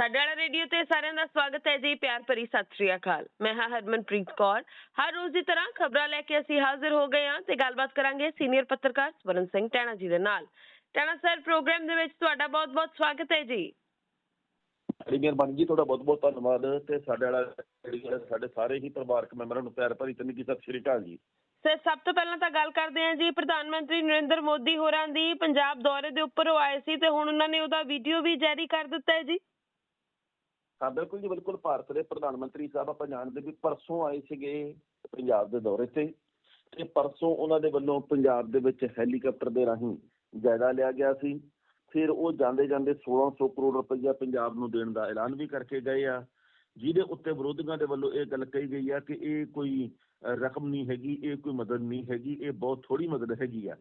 ਸਾਡੇ ਵਾਲਾ ਰੇਡੀਓ ਤੇ ਸਾਰਿਆਂ ਦਾ ਸਵਾਗਤ ਹੈ ਜੀ ਪਿਆਰ ਭਰੀ ਸਤਿ ਸ਼੍ਰੀ ਅਕਾਲ। ਮੈਂ ਹਾਂ ਹਰਮਨਪ੍ਰੀਤ ਕੌਰ। ਹਰ ਰੋਜ਼ ਦੀ ਤਰ੍ਹਾਂ ਖਬਰਾਂ ਲੈ ਕੇ ਅਸੀਂ ਹਾਜ਼ਰ ਹੋ ਗਏ ਹਾਂ ਤੇ ਗੱਲਬਾਤ ਕਰਾਂਗੇ ਸੀਨੀਅਰ ਪੱਤਰਕਾਰ ਸਵਰਨ ਸਿੰਘ ਟੈਣਾ ਜੀ ਦੇ ਨਾਲ। ਟੈਣਾ ਸਰ ਪ੍ਰੋਗਰਾਮ ਦੇ ਵਿੱਚ ਤੁਹਾਡਾ ਬਹੁਤ-ਬਹੁਤ ਸਵਾਗਤ ਹੈ ਜੀ। ਬੜੀ ਮਿਹਰਬਾਨੀ ਜੀ ਤੁਹਾਡਾ ਬਹੁਤ ਬਹੁਤ ਧੰਨਵਾਦ ਤੇ ਸਾਡੇ ਵਾਲਾ ਸਾਡੇ ਸਾਰੇ ਹੀ ਪਰਿਵਾਰਕ ਮੈਂਬਰਾਂ ਨੂੰ ਪਿਆਰ ਭਰੀ ਚੰਗੀ ਸਤਿ ਸ਼੍ਰੀ ਅਕਾਲ ਜੀ। ਸਰ ਸਭ ਤੋਂ ਪਹਿਲਾਂ ਤਾਂ ਗੱਲ ਕਰਦੇ ਹਾਂ ਜੀ ਪ੍ਰਧਾਨ ਮੰਤਰੀ ਨਰਿੰਦਰ ਮੋਦੀ ਹੋਰਾਂ ਦੀ ਪੰਜਾਬ ਦੌਰੇ ਦੇ ਉੱਪਰ ਉਹ ਆਏ ਸੀ ਤੇ ਹੁਣ ਉਹਨਾਂ ਨੇ ਉਹਦਾ ਵੀਡੀਓ ਵੀ ਜਾਰੀ ਕਰ ਦਿੱਤਾ ਹੈ ਜੀ। ਹਾਂ, ਬਿਲਕੁਲ ਜੀ, ਬਿਲਕੁਲ ਭਾਰਤ ਦੇ ਪ੍ਰਧਾਨ ਮੰਤਰੀ ਸਾਹਿਬ ਆਪਾਂ ਜਾਣਦੇ ਵੀ ਪਰਸੋਂ ਆਏ ਸੀਗੇ ਪੰਜਾਬ ਦੇ ਦੌਰੇ ਤੇ ਤੇ ਪਰਸੋਂ ਉਹਨਾਂ ਦੇ ਵੱਲੋਂ ਪੰਜਾਬ ਦੇ ਵਿੱਚ ਹੈਲੀਕਾਪਟਰ ਦੇ ਰਾਹੀਂ ਜਾਇਦਾ ਲਿਆ ਗਿਆ ਸੀ। ਫਿਰ ਉਹ ਜਾਂਦੇ ਜਾਂਦੇ 1600 ਕਰੋੜ ਰੁਪਈਆ ਪੰਜਾਬ ਨੂੰ ਦੇਣ ਦਾ ਐਲਾਨ ਵੀ ਕਰਕੇ ਗਏ ਆ। ਜਿਹਦੇ ਉੱਤੇ ਵਿਰੋਧੀਆਂ ਦੇ ਵੱਲੋਂ ਇਹ ਗੱਲ ਕਹੀ ਗਈ ਆ ਕਿ ਇਹ ਕੋਈ ਰਕਮ ਨਹੀਂ ਹੈਗੀ, ਇਹ ਕੋਈ ਮਦਦ ਨਹੀਂ ਹੈਗੀ, ਇਹ ਬਹੁਤ ਥੋੜੀ ਮਦਦ ਹੈਗੀ ਆ।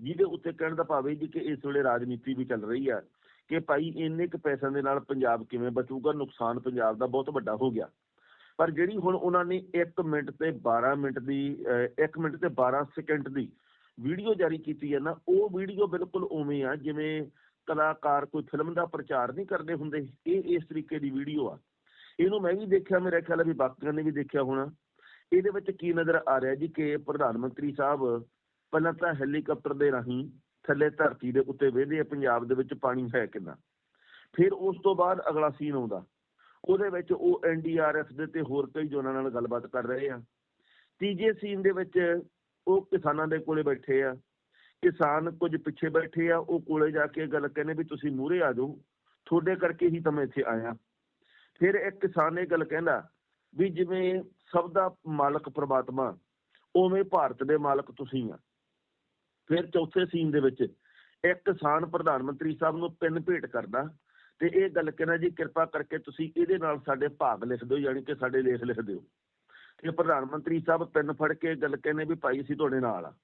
ਜਿਹਦੇ ਉੱਤੇ ਕਹਿਣ ਦਾ ਭਾਵ ਇਹ ਜੀ ਕਿ ਇਸ ਵੇਲੇ ਰਾਜਨੀਤੀ ਵੀ ਚੱਲ ਰਹੀ ਆ। ਕਿ ਭਾਈ ਇੰਨੇ ਕੁ ਪੈਸਿਆਂ ਦੇ ਨਾਲ ਪੰਜਾਬ ਕਿਵੇਂ ਬਚੂਗਾ, ਨੁਕਸਾਨ ਪੰਜਾਬ ਦਾ ਬਹੁਤ ਵੱਡਾ ਹੋ ਗਿਆ। ਪਰ ਜਿਹੜੀ ਹੁਣ ਉਹਨਾਂ ਨੇ 1 ਮਿੰਟ ਤੇ 12 ਮਿੰਟ ਦੀ 1 ਮਿੰਟ ਤੇ 12 ਸੈਕਿੰਡ ਦੀ ਵੀਡੀਓ ਜਾਰੀ ਕੀਤੀ ਹੈ ਨਾ, ਉਹ ਵੀਡੀਓ ਬਿਲਕੁਲ ਉਵੇਂ ਆ, ਜਿਵੇਂ ਕਲਾਕਾਰ ਕੋਈ ਫਿਲਮ ਦਾ ਪ੍ਰਚਾਰ ਨਹੀਂ ਕਰਦੇ ਹੁੰਦੇ। ਇਹ ਇਸ ਤਰੀਕੇ ਦੀ ਵੀਡੀਓ ਆ। ਇਹਨੂੰ ਮੈਂ ਵੀ ਦੇਖਿਆ, ਮੇਰੇ ਖਿਆਲ ਆ ਵੀ ਬਾਕੀਆਂ ਨੇ ਵੀ ਦੇਖਿਆ ਹੋਣਾ। ਇਹਦੇ ਵਿੱਚ ਕੀ ਨਜ਼ਰ ਆ ਰਿਹਾ ਜੀ ਕਿ ਪ੍ਰਧਾਨ ਮੰਤਰੀ ਸਾਹਿਬ ਪਹਿਲਾਂ ਤਾਂ ਹੈਲੀਕਾਪਟਰ ਦੇ ਰਾਹੀਂ ਥੱਲੇ ਧਰਤੀ ਦੇ ਉੱਤੇ ਵੇਖਦੇ ਆ, ਪੰਜਾਬ ਦੇ ਵਿੱਚ ਪਾਣੀ ਹੈ ਕਿੰਨਾ? ਫਿਰ ਉਸ ਤੋਂ ਬਾਅਦ ਅਗਲਾ ਸੀਨ ਆਉਂਦਾ। ਉਹਦੇ ਵਿੱਚ ਉਹ ਐਨਡੀਆਰਐਫ ਦੇ ਤੇ ਹੋਰ ਕਈ ਜੋਨਾਂ ਨਾਲ ਗੱਲਬਾਤ ਕਰ ਰਹੇ ਆ। ਤੀਜੇ ਸੀਨ ਦੇ ਵਿੱਚ ਉਹ ਕਿਸਾਨਾਂ ਦੇ ਕੋਲੇ ਬੈਠੇ ਆ। ਕਿਸਾਨ ਕੁਝ ਪਿੱਛੇ ਬੈਠੇ ਆ, ਉਹ ਕੋਲੇ ਜਾ ਕੇ ਗੱਲ ਕਹਿੰਦੇ ਵੀ ਤੁਸੀਂ ਮੂਹਰੇ ਆ ਜਾਓ, ਤੁਹਾਡੇ ਕਰਕੇ ਹੀ ਤਾਂ ਮੈਂ ਇੱਥੇ ਆਇਆ। ਫਿਰ ਇੱਕ ਕਿਸਾਨ ਇਹ ਗੱਲ ਕਹਿੰਦਾ ਵੀ ਜਿਵੇਂ ਸਭ ਦਾ ਮਾਲਕ ਪ੍ਰਮਾਤਮਾ, ਉਵੇਂ ਭਾਰਤ ਦੇ ਮਾਲਕ ਤੁਸੀਂ ਆ। ਫਿਰ ਚੌਥੇ ਸੀਨ ਦੇ ਵਿੱਚ ਇੱਕ ਕਿਸਾਨ ਪ੍ਰਧਾਨ ਮੰਤਰੀ ਸਾਹਿਬ ਨੂੰ ਪਿੰਨ ਭੇਟ ਕਰਦਾ ਤੇ ਇਹ ਗੱਲ ਕਹਿੰਦਾ ਜੀ, ਕਿਰਪਾ ਕਰਕੇ ਤੁਸੀਂ ਇਹਦੇ ਨਾਲ ਸਾਡੇ ਭਾਗ ਲਿਖ ਦਿਓ, ਯਾਨੀ ਕਿ ਸਾਡੇ ਲੇਖ ਲਿਖ ਦਿਓ। ਤੇ ਪ੍ਰਧਾਨ ਮੰਤਰੀ ਸਾਹਿਬ ਪਿੰਨ ਫੜ ਕੇ ਗੱਲ ਕਹਿੰਦੇ ਵੀ ਭਾਈ ਅਸੀਂ ਤੁਹਾਡੇ ਨਾਲ ਆ।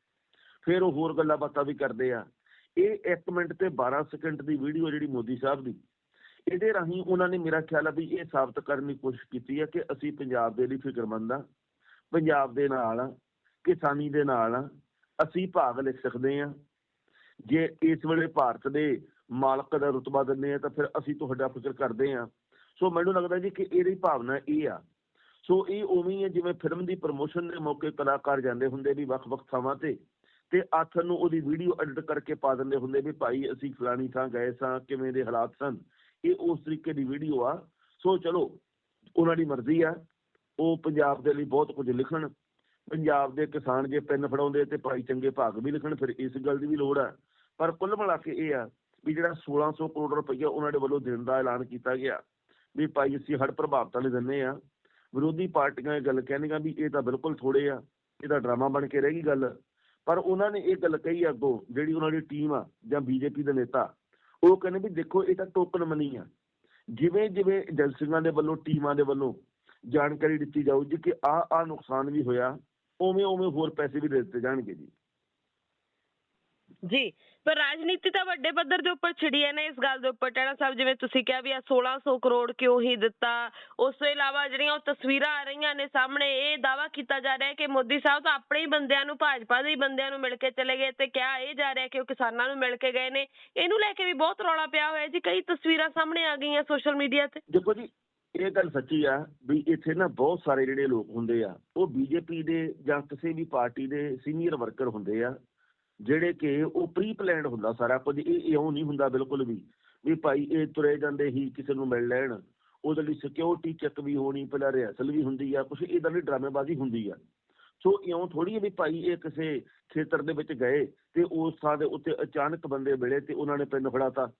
ਫਿਰ ਉਹ ਹੋਰ ਗੱਲਾਂ ਬਾਤਾਂ ਵੀ ਕਰਦੇ ਆ। ਇਹ 1 ਮਿੰਟ ਤੇ 12 ਸੈਕਿੰਡ ਦੀ ਵੀਡੀਓ ਜਿਹੜੀ ਮੋਦੀ ਸਾਹਿਬ ਦੀ। ਇਹਦੇ ਰਾਹੀਂ ਉਹਨਾਂ ਨੇ ਮੇਰਾ ਖਿਆਲ ਆ ਵੀ ਇਹ ਸਾਬਤ ਕਰਨ ਦੀ ਕੋਸ਼ਿਸ਼ ਕੀਤੀ ਹੈ ਕਿ ਅਸੀਂ ਪੰਜਾਬ ਦੇ ਲਈ ਫਿਕਰਮੰਦ ਆ, ਪੰਜਾਬ ਦੇ ਨਾਲ ਆ, ਕਿਸਾਨੀ ਦੇ ਨਾਲ ਆ ਅਸੀਂ ਭਾਗ ਲਿਖ ਸਕਦੇ ਹਾਂ। ਜੇ ਇਸ ਵੇਲੇ ਭਾਰਤ ਦੇ ਮਾਲਕ ਦਾ ਰੁਤਬਾ ਦਿੰਦੇ ਆ ਤਾਂ ਫਿਰ ਅਸੀਂ ਤੁਹਾਡਾ ਫਿਕਰ ਕਰਦੇ ਆ ਸੋ ਮੈਨੂੰ ਲੱਗਦਾ ਜੀ ਕਿ ਇਹਦੀ ਭਾਵਨਾ ਇਹ ਆ। ਸੋ ਇਹ ਉਵੇਂ ਹੀ ਹੈ ਜਿਵੇਂ ਫਿਲਮ ਦੀ ਪ੍ਰਮੋਸ਼ਨ ਦੇ ਮੌਕੇ ਕਲਾਕਾਰ ਜਾਂਦੇ ਹੁੰਦੇ ਵੀ ਵੱਖ-ਵੱਖ ਥਾਵਾਂ ਤੇ ਤੇ ਆਥਰ ਨੂੰ ਉਹਦੀ ਵੀਡੀਓ ਐਡਿਟ ਕਰਕੇ ਪਾ ਦਿੰਦੇ ਹੁੰਦੇ ਵੀ ਭਾਈ ਅਸੀਂ ਫਲਾਣੀ ਥਾਂ ਗਏ ਸਾਂ, ਕਿਵੇਂ ਦੇ ਹਾਲਾਤ ਸਨ। ਇਹ ਉਸ ਤਰੀਕੇ ਦੀ ਵੀਡੀਓ ਆ। ਸੋ ਚਲੋ, ਉਹਨਾਂ ਦੀ ਮਰਜ਼ੀ ਆ। ਉਹ ਪੰਜਾਬ ਦੇ ਲਈ ਬਹੁਤ ਕੁਝ ਲਿਖਣ। ਪੰਜਾਬ ਦੇ ਕਿਸਾਨ ਜੇ ਪੈਨ ਫੜਾਉਂਦੇ ਤੇ ਭਾਈ ਚੰਗੇ ਭਾਗ ਵੀ ਲਿਖਣ ਫਿਰ ਇਸ ਗੱਲ ਦੀ ਵੀ ਲੋੜ ਆ। ਪਰ ਕੁੱਲ ਮਿਲਾ ਕੇ ਇਹ ਆ ਵੀ ਜਿਹੜਾ 1600 ਕਰੋੜ ਰੁਪਈਆ ਉਹਨਾਂ ਦੇ ਵੱਲੋਂ ਦੇਣ ਦਾ ਐਲਾਨ ਕੀਤਾ ਗਿਆ, ਵੀ ਭਾਈ ਅਸੀਂ ਹੜ ਪ੍ਰਭਾਵਿਤਾਂ ਲਈ ਦਿੰਨੇ ਆ। ਵਿਰੋਧੀ ਪਾਰਟੀਆਂ ਇਹ ਗੱਲ ਕਹਿੰਦੀਆਂ ਵੀ ਇਹ ਤਾਂ ਬਿਲਕੁਲ ਥੋੜੇ ਆ, ਇਹ ਤਾਂ ਡਰਾਮਾ ਬਣ ਕੇ ਰਹਿ ਗਈ ਗੱਲ। ਪਰ ਉਹਨਾਂ ਨੇ ਇਹ ਗੱਲ ਕਹੀ ਅੱਗੋਂ, ਜਿਹੜੀ ਉਹਨਾਂ ਦੀ ਟੀਮ ਆ ਜਾਂ ਬੀਜੇਪੀ ਦੇ ਨੇਤਾ, ਉਹ ਕਹਿੰਦੇ ਵੀ ਦੇਖੋ ਇਹ ਤਾਂ ਟੋਕਨ ਮਨੀ ਆ। ਜਿਵੇਂ ਜਿਵੇਂ ਏਜੰਸੀਆਂ ਦੇ ਵੱਲੋਂ, ਟੀਮਾਂ ਦੇ ਵੱਲੋਂ ਜਾਣਕਾਰੀ ਦਿੱਤੀ ਜਾਊਗੀ ਕਿ ਆ ਆ ਨੁਕਸਾਨ ਵੀ ਹੋਇਆ ਉਵੇਂ ਉਵੇਂ ਹੋਰ ਪੈਸੇ ਵੀ ਦੇ ਦਿੱਤੇ ਜਾਣਗੇ ਜੀ। ਜੀ ਪਰ ਰਾਜਨੀਤੀ ਤਾਂ ਵੱਡੇ ਪੱਧਰ ਦੇ ਉੱਪਰ ਛਿੜੀ ਹੈ ਨਾ ਇਸ ਗੱਲ ਦੇ ਉੱਪਰ। ਟੈਣਾ ਸਾਹਿਬ ਜਿਵੇਂ ਤੁਸੀਂ ਕਿਹਾ ਵੀ ਆ 1600 ਕਰੋੜ ਕਿਉਂ ਹੀ ਦਿੱਤਾ ਉਸ ਤੋਂ ਇਲਾਵਾ ਜਿਹੜੀਆਂ ਉਹ ਤਸਵੀਰਾਂ ਆ ਰਹੀਆਂ ਨੇ ਸਾਹਮਣੇ ਇਹ ਦਾਵਾ ਕੀਤਾ ਜਾ ਰਿਹਾ ਹੈ ਕਿ ਮੋਦੀ ਸਾਹਿਬ ਤਾਂ ਆਪਣੇ ਹੀ ਬੰਦਿਆਂ ਨੂੰ ਭਾਜਪਾ ਦੇ ਹੀ ਬੰਦਿਆਂ ਨੂੰ ਮਿਲ ਕੇ ਚਲੇ ਗਏ ਤੇ ਕਿਹਾ ਇਹ ਜਾ ਰਿਹਾ ਕਿ ਉਹ ਕਿਸਾਨਾਂ ਨੂੰ ਮਿਲ ਕੇ ਗਏ ਨੇ। ਇਹਨੂੰ ਲੈ ਕੇ ਵੀ ਬਹੁਤ ਰੌਲਾ ਪਿਆ ਹੋਇਆ ਜੀ ਕਈ ਤਸਵੀਰਾਂ ਸਾਹਮਣੇ ਆ ਗਈਆਂ ਸੋਸ਼ਲ ਮੀਡੀਆ ਤੇ। ਦੇਖੋ ਜੀ ਇਹ ਗੱਲ ਸੱਚੀ ਆ ਵੀ ਇੱਥੇ ਨਾ ਬਹੁਤ ਸਾਰੇ ਜਿਹੜੇ ਲੋਕ ਹੁੰਦੇ ਆ, ਉਹ ਬੀਜੇਪੀ ਦੇ ਜਾਂ ਕਿਸੇ ਵੀ ਪਾਰਟੀ ਦੇ ਸੀਨੀਅਰ ਵਰਕਰ ਹੁੰਦੇ ਆ, ਜਿਹੜੇ ਕਿ ਉਹ ਪ੍ਰੀ ਪਲਾਨਡ ਹੁੰਦਾ ਸਾਰਾ ਕੁਝ, ਇਹ ਇਉਂ ਨਹੀਂ ਹੁੰਦਾ ਬਿਲਕੁਲ ਵੀ ਵੀ ਭਾਈ ਇਹ ਤੁਰੇ ਜਾਂਦੇ ਹੀ ਕਿਸੇ ਨੂੰ ਮਿਲ ਲੈਣ, ਉਹਦੇ ਲਈ ਸਿਕਿਉਰਿਟੀ ਚੈੱਕ ਵੀ ਹੋਣੀ, ਪਹਿਲਾਂ ਰਿਹਰਸਲ ਵੀ ਹੁੰਦੀ ਆ ਕੁਝ ਇਦਾਂ ਦੀ ਡਰਾਮੇਬਾਜ਼ੀ ਹੁੰਦੀ ਆ। ਸੋ ਇਉਂ ਥੋੜੀ ਹੈ ਵੀ ਭਾਈ ਇਹ ਕਿਸੇ ਖੇਤਰ ਦੇ ਵਿੱਚ ਗਏ ਤੇ ਉਸ ਥਾਂ ਦੇ ਉੱਤੇ ਅਚਾਨਕ ਬੰਦੇ ਮਿਲੇ ਤੇ ਉਹਨਾਂ ਨੇ ਪਿੰਡ ਫੜਾਤਾ।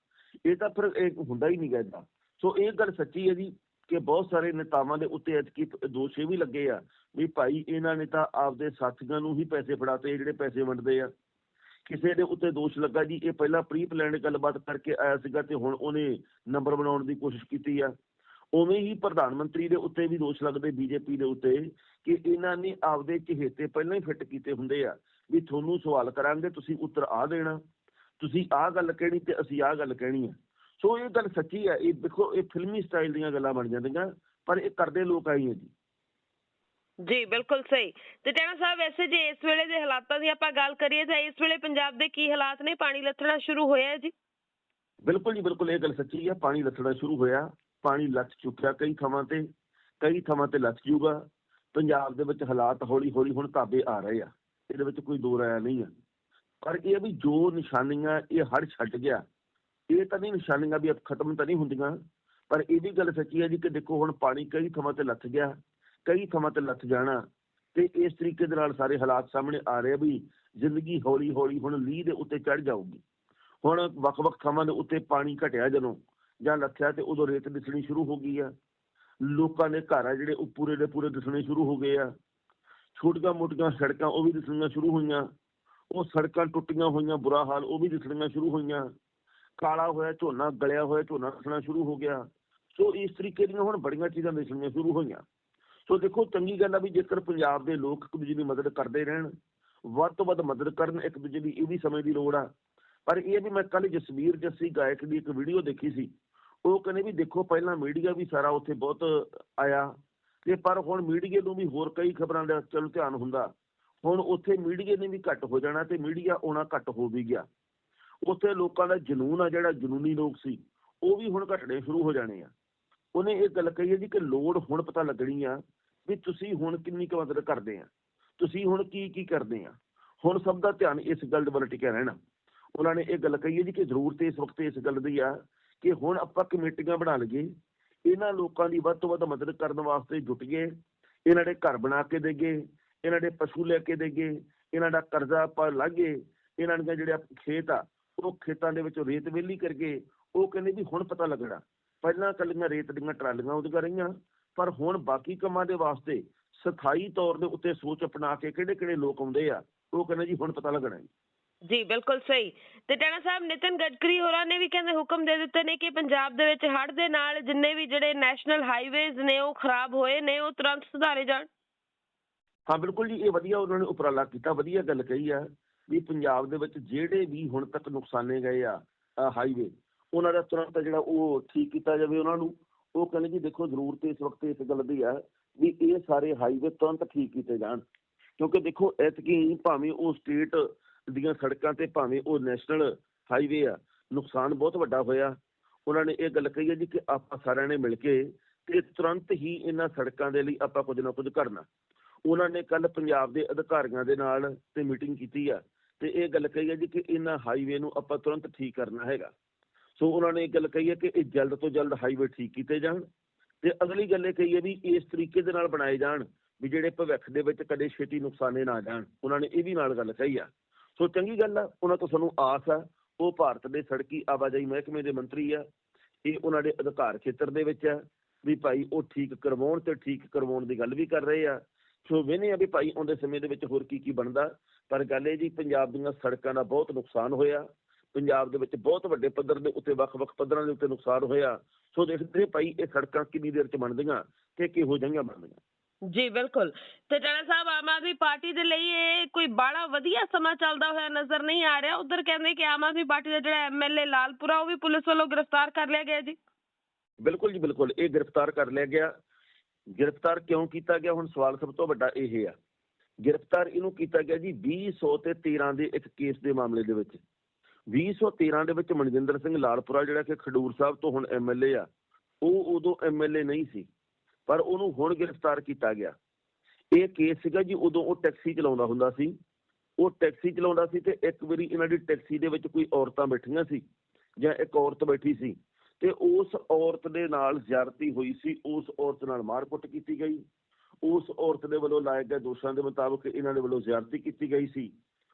ਇਹ ਤਾਂ ਫਿਰ ਇਹ ਹੁੰਦਾ ਹੀ ਨਹੀਂ ਗਾ ਸੋ ਇਹ ਗੱਲ ਸੱਚੀ ਹੈ ਜੀ ਕਿ ਬਹੁਤ ਸਾਰੇ ਨੇਤਾਵਾਂ ਦੇ ਉੱਤੇ ਐਤਕੀ ਦੋਸ਼ ਇਹ ਵੀ ਲੱਗੇ ਆ, ਵੀ ਭਾਈ ਇਹਨਾਂ ਨੇ ਤਾਂ ਆਪਦੇ ਸਾਥੀਆਂ ਨੂੰ ਹੀ ਪੈਸੇ ਫੜਾਤੇ, ਜਿਹੜੇ ਪੈਸੇ ਵੰਡਦੇ ਆ। ਕਿਸੇ ਦੇ ਉੱਤੇ ਦੋਸ਼ ਲੱਗਾ ਜੀ, ਇਹ ਪਹਿਲਾਂ ਪ੍ਰੀ ਪਲਾਨਡ ਗੱਲਬਾਤ ਕਰਕੇ ਆਇਆ ਸੀਗਾ ਤੇ ਹੁਣ ਉਹਨੇ ਨੰਬਰ ਬਣਾਉਣ ਦੀ ਕੋਸ਼ਿਸ਼ ਕੀਤੀ ਆ। ਉਵੇਂ ਹੀ ਪ੍ਰਧਾਨ ਮੰਤਰੀ ਦੇ ਉੱਤੇ ਵੀ ਦੋਸ਼ ਲੱਗਦੇ ਬੀਜੇਪੀ ਦੇ ਉੱਤੇ ਕਿ ਇਹਨਾਂ ਨੇ ਆਪਦੇ ਚਹੇਤੇ ਪਹਿਲਾਂ ਹੀ ਫਿੱਟ ਕੀਤੇ ਹੁੰਦੇ ਆ, ਵੀ ਤੁਹਾਨੂੰ ਸਵਾਲ ਕਰਾਂਗੇ, ਤੁਸੀਂ ਉੱਤਰ ਆ ਦੇਣਾ। ਤੁਸੀਂ ਆਹ ਗੱਲ ਕਹਿਣੀ ਤੇ ਅਸੀਂ ਆਹ ਗੱਲ ਕਹਿਣੀ ਆ। ਸੋ ਇਹ ਗੱਲ ਸੱਚੀ ਹੈ ਇਹ ਦੇਖੋ ਇਹ ਫਿਲਮੀ ਸਟਾਈਲ ਦੀਆਂ ਗੱਲਾਂ ਬਣ ਜਾਂਦੀਆਂ ਪਰ ਇਹ ਕਰਦੇ ਲੋਕ ਆਈ ਹੈ ਜੀ। ਜੀ ਬਿਲਕੁਲ ਸਹੀ। ਤੇ ਟੈਣਾ ਸਾਹਿਬ ਵੈਸੇ ਜੇ ਇਸ ਵੇਲੇ ਦੇ ਹਾਲਾਤਾਂ ਦੀ ਆਪਾਂ ਗੱਲ ਕਰੀਏ ਤਾਂ ਇਸ ਵੇਲੇ ਪੰਜਾਬ ਦੇ ਕੀ ਹਾਲਾਤ ਨੇ? ਪਾਣੀ ਲੱਥਣਾ ਸ਼ੁਰੂ ਹੋਇਆ ਜੀ? ਬਿਲਕੁਲ ਜੀ ਬਿਲਕੁਲ ਇਹ ਗੱਲ ਸੱਚੀ ਹੈ ਪਾਣੀ ਲੱਥਣਾ ਸ਼ੁਰੂ ਹੋਇਆ। ਪਾਣੀ ਲੱਥ ਚੁੱਕਿਆ ਕਈ ਥਾਵਾਂ ਤੇ ਕਈ ਥਾਵਾਂ ਤੇ ਲੱਥ ਜੂਗਾ ਪੰਜਾਬ ਦੇ ਵਿੱਚ ਹਾਲਾਤ ਹੌਲੀ ਹੌਲੀ ਹੁਣ ਤਾਬੇ ਆ ਰਹੇ ਆ। ਇਹਦੇ ਵਿੱਚ ਕੋਈ ਦੋ ਰਾਇਆ ਨਹੀਂ ਆ। ਪਰ ਇਹ ਵੀ ਜੋ ਨਿਸ਼ਾਨੀਆਂ ਇਹ ਹੜ ਛੱਡ ਗਿਆ ਇਹ ਤਾਂ ਨਹੀਂ, ਨਿਸ਼ਾਨੀਆਂ ਵੀ ਖਤਮ ਤਾਂ ਨਹੀਂ ਹੁੰਦੀਆਂ। ਪਰ ਇਹ ਵੀ ਗੱਲ ਸੱਚੀ ਹੈ ਜੀ ਕਿ ਦੇਖੋ, ਹੁਣ ਪਾਣੀ ਕਈ ਥਾਵਾਂ ਤੇ ਲੱਥ ਗਿਆ, ਕਈ ਥਾਵਾਂ ਤੇ ਲੱਥ ਜਾਣਾ, ਤੇ ਇਸ ਤਰੀਕੇ ਦੇ ਨਾਲ ਸਾਰੇ ਹਾਲਾਤ ਸਾਹਮਣੇ ਆ ਰਹੇ ਵੀ ਜ਼ਿੰਦਗੀ ਹੌਲੀ ਹੌਲੀ ਹੁਣ ਲੀਹ ਦੇ ਉੱਤੇ ਚੜ ਜਾਊਗੀ। ਹੁਣ ਵੱਖ-ਵੱਖ ਥਾਵਾਂ ਦੇ ਉੱਤੇ ਪਾਣੀ ਘਟਿਆ ਜਦੋਂ, ਜਾਂ ਲੱਥਿਆ ਤੇ ਉਦੋਂ ਰੇਤ ਦਿਸਣੀ ਸ਼ੁਰੂ ਹੋ ਗਈ ਆ। ਲੋਕਾਂ ਦੇ ਘਰ ਆ ਜਿਹੜੇ, ਉਹ ਪੂਰੇ ਦੇ ਪੂਰੇ ਦਿਸਣੇ ਸ਼ੁਰੂ ਹੋ ਗਏ ਆ। ਛੋਟੀਆਂ ਮੋਟੀਆਂ ਸੜਕਾਂ ਉਹ ਵੀ ਦਿਸਣੀਆਂ ਸ਼ੁਰੂ ਹੋਈਆਂ। ਉਹ ਸੜਕਾਂ ਟੁੱਟੀਆਂ ਹੋਈਆਂ, ਬੁਰਾ ਹਾਲ ਉਹ ਵੀ ਦਿਸਣੀਆਂ ਸ਼ੁਰੂ ਹੋਈਆਂ। ਕਾਲਾ ਹੋਇਆ, ਝੋਨਾ ਗਲਿਆ ਹੋਇਆ, ਝੋਨਾ ਦਿਸਣਾ ਸ਼ੁਰੂ ਹੋ ਗਿਆ। ਸੋ ਇਸ ਤਰੀਕੇ ਦੀਆਂ ਹੁਣ ਬੜੀਆਂ ਚੀਜ਼ਾਂ ਦਿਸਣੀਆਂ ਸ਼ੁਰੂ ਹੋਈਆਂ। ਸੋ ਦੇਖੋ, ਚੰਗੀ ਗੱਲ ਆ ਵੀ ਜੇਕਰ ਪੰਜਾਬ ਦੇ ਲੋਕ ਇੱਕ ਦੂਜੇ ਦੀ ਮਦਦ ਕਰਦੇ ਰਹਿਣ, ਵੱਧ ਤੋਂ ਵੱਧ ਮਦਦ ਕਰਨ, ਇੱਕ ਦੂਜੇ ਦੀ ਇਹ ਵੀ ਸਮੇਂ ਦੀ ਲੋੜ ਆ। ਪਰ ਇਹ ਵੀ ਮੈਂ ਕੱਲ ਜਸਵੀਰ ਜੱਸੀ ਗਾਇਕ ਦੀ ਇੱਕ ਵੀਡੀਓ ਦੇਖੀ ਸੀ। ਉਹ ਕਹਿੰਦੇ ਵੀ ਦੇਖੋ, ਪਹਿਲਾਂ ਮੀਡੀਆ ਵੀ ਸਾਰਾ ਉੱਥੇ ਬਹੁਤ ਆਇਆ। ਤੇ ਪਰ ਹੁਣ ਮੀਡੀਆ ਨੂੰ ਵੀ ਹੋਰ ਕਈ ਖਬਰਾਂ ਦਾ ਚਲੋ ਧਿਆਨ ਹੁੰਦਾ। ਹੁਣ ਉੱਥੇ ਮੀਡੀਆ ਨੇ ਵੀ ਘੱਟ ਹੋ ਜਾਣਾ ਤੇ ਮੀਡੀਆ ਆਉਣਾ ਘੱਟ ਹੋ ਵੀ ਗਿਆ। ਉੱਥੇ ਲੋਕਾਂ ਦਾ ਜਨੂਨ ਆ, ਜਿਹੜਾ ਜਨੂਨੀ ਲੋਕ ਸੀ, ਉਹ ਵੀ ਹੁਣ ਘਟਣੇ ਸ਼ੁਰੂ ਹੋ ਜਾਣੇ ਆ। ਉਹਨੇ ਇਹ ਗੱਲ ਕਹੀ ਹੈ ਜੀ ਕਿ ਲੋੜ ਹੁਣ ਪਤਾ ਲੱਗਣੀ ਆ ਵੀ ਤੁਸੀਂ ਹੁਣ ਕਿੰਨੀ ਕੁ ਮਦਦ ਕਰਦੇ ਆ। ਤੁਸੀਂ ਹੁਣ ਕੀ ਕੀ ਕਰਦੇ ਆ। ਹੁਣ ਸਭ ਦਾ ਧਿਆਨ ਇਸ ਗੱਲ ਦੇ ਵੱਲ ਟਿਕਿਆ ਰਹਿਣਾ। ਉਹਨਾਂ ਨੇ ਇਹ ਗੱਲ ਕਹੀ ਹੈ ਜੀ ਕਿ ਜ਼ਰੂਰਤ ਇਸ ਵਕਤ ਇਸ ਗੱਲ ਦੀ ਆ ਕਿ ਹੁਣ ਆਪਾਂ ਕਮੇਟੀਆਂ ਬਣਾ ਲਈਏ, ਇਹਨਾਂ ਲੋਕਾਂ ਦੀ ਵੱਧ ਤੋਂ ਵੱਧ ਮਦਦ ਕਰਨ ਵਾਸਤੇ ਜੁਟੀਏ ਇਹਨਾਂ ਦੇ ਘਰ ਬਣਾ ਕੇ ਦੇਗੇ ਇਹਨਾਂ ਦੇ ਪਸ਼ੂ ਲੈ ਕੇ ਦੇਗੇ ਇਹਨਾਂ ਦਾ ਕਰਜ਼ਾ ਆਪਾਂ ਲਾਗੇ ਇਹਨਾਂ ਦੀਆਂ ਜਿਹੜੇ ਖੇਤ ਆ ਉਹ ਖੇਤਾਂ ਦੇ ਵਿੱਚੋਂ ਰੇਤ ਵਿਹਲੀ ਕਰਕੇ ਉਹ ਕਹਿੰਦੇ ਵੀ ਹੁਣ ਪਤਾ ਲੱਗਣਾ। ਪਹਿਲਾਂ ਕੱਲੀਆਂ ਰੇਤ ਦੀਆਂ ਟਰਾਲੀਆਂ ਉਹਦੀਆਂ ਰਹੀਆਂ ਪਰ ਹੁਣ ਬਾਕੀ ਕੰਮਾਂ ਦੇ ਵਾਸਤੇ ਸਥਾਈ ਤੌਰ ਦੇ ਉੱਤੇ ਸੋਚ ਅਪਣਾ ਕੇ ਕਿਹੜੇ ਕਿਹੜੇ ਲੋਕ ਆਉਂਦੇ ਆ ਉਹ ਕਹਿੰਦੇ ਜੀ ਹੁਣ ਪਤਾ ਲੱਗਣਾ ਜੀ ਬਿਲਕੁਲ ਸਹੀ। ਤੇ ਟਾਣਾ ਸਾਹਿਬ ਨਿਤਨ ਗਡਕਰੀ ਹੋਰਾਂ ਨੇ ਵੀ ਕਹਿੰਦੇ ਹੁਕਮ ਦੇ ਦਿੱਤੇ ਨੇ ਕਿ ਪੰਜਾਬ ਦੇ ਵਿੱਚ ਹੜ੍ਹ ਦੇ ਨਾਲ ਜਿੰਨੇ ਵੀ ਜਿਹੜੇ ਨੈਸ਼ਨਲ ਹਾਈਵੇਜ਼ ਨੇ ਉਹ ਖਰਾਬ ਹੋਏ ਨੇ ਉਹ ਤੁਰੰਤ ਸੁਧਾਰੇ ਜਾਣ। ਹਾਂ ਬਿਲਕੁਲ ਜੀ ਇਹ ਵਧੀਆ ਉਹਨਾਂ ਨੇ ਉਪਰਾਲਾ ਕੀਤਾ ਵਧੀਆ ਗੱਲ ਕਹੀ ਆ। ਵੀ ਪੰਜਾਬ ਦੇ ਵਿੱਚ ਜਿਹੜੇ ਵੀ ਹੁਣ ਤੱਕ ਨੁਕਸਾਨੇ ਗਏ ਆ ਹਾਈਵੇ ਉਹਨਾਂ ਦਾ ਤੁਰੰਤ ਜਿਹੜਾ ਉਹ ਠੀਕ ਕੀਤਾ ਜਾਵੇ ਉਹਨਾਂ ਨੂੰ। ਉਹ ਕਹਿੰਦੇ ਜੀ ਦੇਖੋ ਜ਼ਰੂਰਤ ਇਸ ਵਕਤ ਇਸ ਗੱਲ ਦੀ ਆ ਵੀ ਇਹ ਸਾਰੇ ਹਾਈਵੇ ਤੁਰੰਤ ਠੀਕ ਕੀਤੇ ਜਾਣ। ਕਿਉਂਕਿ ਦੇਖੋ ਐਤਕੀ ਭਾਵੇਂ ਉਹ ਸਟੇਟ ਦੀਆਂ ਸੜਕਾਂ ਤੇ ਭਾਵੇਂ ਉਹ ਨੈਸ਼ਨਲ ਹਾਈਵੇ ਆ, ਨੁਕਸਾਨ ਬਹੁਤ ਵੱਡਾ ਹੋਇਆ। ਉਹਨਾਂ ਨੇ ਇਹ ਗੱਲ ਕਹੀ ਹੈ ਜੀ ਕਿ ਆਪਾਂ ਸਾਰਿਆਂ ਨੇ ਮਿਲ ਕੇ ਤੇ ਤੁਰੰਤ ਹੀ ਇਹਨਾਂ ਸੜਕਾਂ ਦੇ ਲਈ ਆਪਾਂ ਕੁਝ ਨਾ ਕੁਝ ਕਰਨਾ। ਉਹਨਾਂ ਨੇ ਕੱਲ ਪੰਜਾਬ ਦੇ ਅਧਿਕਾਰੀਆਂ ਦੇ ਨਾਲ ਤੇ ਮੀਟਿੰਗ ਕੀਤੀ ਆ। ਤੇ ਇਹ ਗੱਲ ਕਹੀ ਹੈ ਜੀ ਕਿ ਇਹਨਾਂ ਹਾਈਵੇ ਨੂੰ ਆਪਾਂ ਤੁਰੰਤ ਠੀਕ ਕਰਨਾ ਹੈਗਾ। ਸੋ ਉਹਨਾਂ ਨੇ ਇਹ ਗੱਲ ਕਹੀ ਹੈ ਕਿ ਇਹ ਜਲਦ ਤੋਂ ਜਲਦ ਹਾਈਵੇ ਠੀਕ ਕੀਤੇ ਜਾਣ ਤੇ ਅਗਲੀ ਗੱਲ ਇਹ ਕਹੀ ਹੈ ਵੀ ਇਸ ਤਰੀਕੇ ਦੇ ਨਾਲ ਬਣਾਏ ਜਾਣ ਵੀ ਜਿਹੜੇ ਭਵਿੱਖ ਦੇ ਵਿੱਚ ਕਦੇ ਛੇਤੀ ਨੁਕਸਾਨੇ ਨਾ ਜਾਣ। ਉਹਨਾਂ ਨੇ ਇਹ ਵੀ ਨਾਲ ਗੱਲ ਕਹੀ ਆ। ਸੋ ਚੰਗੀ ਗੱਲ ਆ, ਉਹਨਾਂ ਤੋਂ ਸਾਨੂੰ ਆਸ ਆ, ਉਹ ਭਾਰਤ ਦੇ ਸੜਕੀ ਆਵਾਜਾਈ ਮਹਿਕਮੇ ਦੇ ਮੰਤਰੀ ਆ, ਇਹ ਉਹਨਾਂ ਦੇ ਅਧਿਕਾਰ ਖੇਤਰ ਦੇ ਵਿੱਚ ਆ, ਵੀ ਭਾਈ ਉਹ ਠੀਕ ਕਰਵਾਉਣ ਤੇ ਠੀਕ ਕਰਵਾਉਣ ਦੀ ਗੱਲ ਵੀ ਕਰ ਰਹੇ ਆ। ਸੋ ਵੇਨੇ ਆ ਵੀ ਭਾਈ ਆਉਂਦੇ ਸਮੇਂ ਦੇ ਵਿੱਚ ਹੋਰ ਕੀ ਕੀ ਬਣਦਾ। ਪਰ ਗੱਲ ਇਹ ਜੀ ਪੰਜਾਬ ਦੀਆਂ ਸੜਕਾਂ ਦਾ ਬਹੁਤ ਨੁਕਸਾਨ ਹੋਇਆ। ਪੰਜਾਬ ਦੇ ਵਿੱਚ ਬਹੁਤ ਵੱਡੇ ਪੱਧਰ ਦੇ ਉੱਤੇ ਵੱਖ-ਵੱਖ ਪੱਧਰਾਂ ਦੇ ਉੱਤੇ ਨੁਕਸਾਨ ਹੋਇਆ। ਸੋ ਦੇਖਦੇ ਭਾਈ ਇਹ ਸੜਕਾਂ ਕਿੰਨੀ ਦੇਰ ਚ ਬਣਦੀਆਂ ਤੇ ਕਿਹੋ ਜਿਹੀਆਂ ਬਣਦੀਆਂ। ਜੀ ਬਿਲਕੁਲ। ਤੇ ਟਾਣਾ ਸਾਹਿਬ ਆਮ ਆਦਮੀ ਪਾਰਟੀ ਦੇ ਲਈ ਇਹ ਕੋਈ ਬਾੜਾ ਵਧੀਆ ਸਮਾਂ ਚੱਲਦਾ ਹੋਇਆ ਨਜ਼ਰ ਨਹੀਂ ਆ ਰਿਹਾ। ਉਧਰ ਕਹਿੰਦੇ ਕਿ ਆਮ ਆਦਮੀ ਪਾਰਟੀ ਦਾ ਜਿਹੜਾ ਐਮਐਲਏ ਲਾਲਪੁਰਾ ਉਹ ਵੀ ਪੁਲਿਸ ਵੱਲੋਂ ਗ੍ਰਿਫਤਾਰ ਕਰ ਲਿਆ ਗਿਆ ਜੀ। ਬਿਲਕੁਲ ਜੀ ਬਿਲਕੁਲ। ਇਹ ਗ੍ਰਿਫਤਾਰ ਕਰ ਲਿਆ ਗਿਆ। ਗ੍ਰਿਫਤਾਰ ਕਿਉਂ ਕੀਤਾ ਗਿਆ? ਹੁਣ ਸਵਾਲ ਸਭ ਤੋਂ ਵੱਡਾ ਇਹ ਆ। ਗ੍ਰਿਫਤਾਰ ਇਹਨੂੰ ਕੀਤਾ ਗਿਆ ਜੀ 2013 ਤੇ 13 ਦੇ ਇੱਕ ਕੇਸ ਦੇ ਮਾਮਲੇ ਦੇ ਵਿੱਚ। 2013 ਦੇ ਵਿੱਚ ਮਨਜਿੰਦਰ ਸਿੰਘ ਲਾਲਪੁਰਾ, ਜਿਹੜਾ ਕਿ ਖਡੂਰ ਸਾਹਿਬ ਤੋਂ ਹੁਣ ਐਮਐਲਏ ਆ, ਉਹ ਉਦੋਂ ਐਮਐਲਏ ਨਹੀਂ ਸੀ, ਪਰ ਉਹਨੂੰ ਹੁਣ ਗ੍ਰਿਫਤਾਰ ਕੀਤਾ ਗਿਆ। ਇਹ ਕੇਸ ਸੀਗਾ ਜੀ ਉਦੋਂ ਉਹ ਟੈਕਸੀ ਚਲਾਉਂਦਾ ਹੁੰਦਾ ਸੀ। ਉਹ ਟੈਕਸੀ ਚਲਾਉਂਦਾ ਸੀ ਤੇ ਇੱਕ ਵਾਰੀ ਇਹਨਾਂ ਦੀ ਟੈਕਸੀ ਦੇ ਵਿੱਚ ਕੋਈ ਔਰਤਾਂ ਬੈਠੀਆਂ ਸੀ ਜਾਂ ਇੱਕ ਔਰਤ ਬੈਠੀ ਸੀ। ਤੇ ਉਸ ਔਰਤ ਦੇ ਨਾਲ ਜ਼ਿਆਦਤੀ ਹੋਈ ਸੀ, ਉਸ ਔਰਤ ਨਾਲ ਮਾਰਕੁੱਟ ਕੀਤੀ ਗਈ। ਉਸ ਔਰਤ ਦੇ ਵੱਲੋਂ ਲਾਏ ਗਏ ਦੋਸ਼ਾਂ ਦੇ ਮੁਤਾਬਕ ਇਹਨਾਂ ਦੇ ਵੱਲੋਂ ਜ਼ਿਆਦਤੀ ਕੀਤੀ ਗਈ ਸੀ।